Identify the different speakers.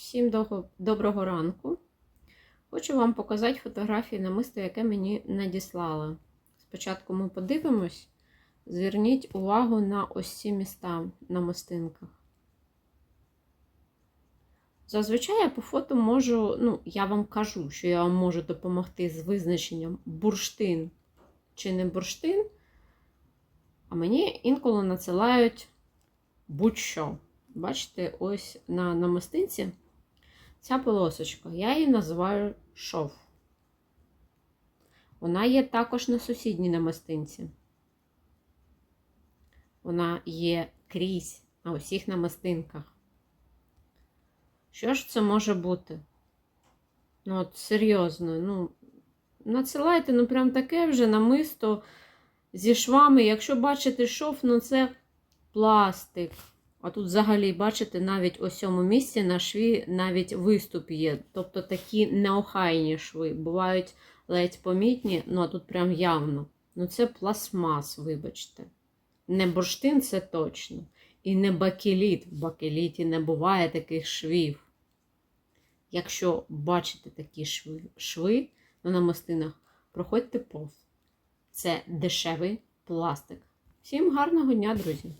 Speaker 1: Всім доброго ранку. Хочу вам показати фотографії намиста, яке мені надіслали. Спочатку ми подивимось. Зверніть увагу на ось ці міста на мостинках. Зазвичай я по фото можу, ну, я вам кажу, що я вам можу допомогти з визначенням бурштин чи не бурштин, а мені інколи надсилають будь-що. Бачите, ось на намистинці ця полосочка. Я її називаю шов. Вона є також на сусідній намистинці. Вона є крізь на усіх намистинках. Що ж це може бути? Ну, от серйозно, ну, надсилайте, ну, прям таке вже намисто зі швами. Якщо бачите шов, ну це пластик. А тут взагалі, бачите, навіть у цьому місці на шві навіть виступ є. Тобто такі неохайні шви. Бувають ледь помітні, ну а тут прям явно. Ну це пластмас, вибачте. Не бурштин, це точно. І не бакеліт. В бакеліті не буває таких швів. Якщо бачите такі шви, шви на намистинах, проходьте повз. Це дешевий пластик. Всім гарного дня, друзі!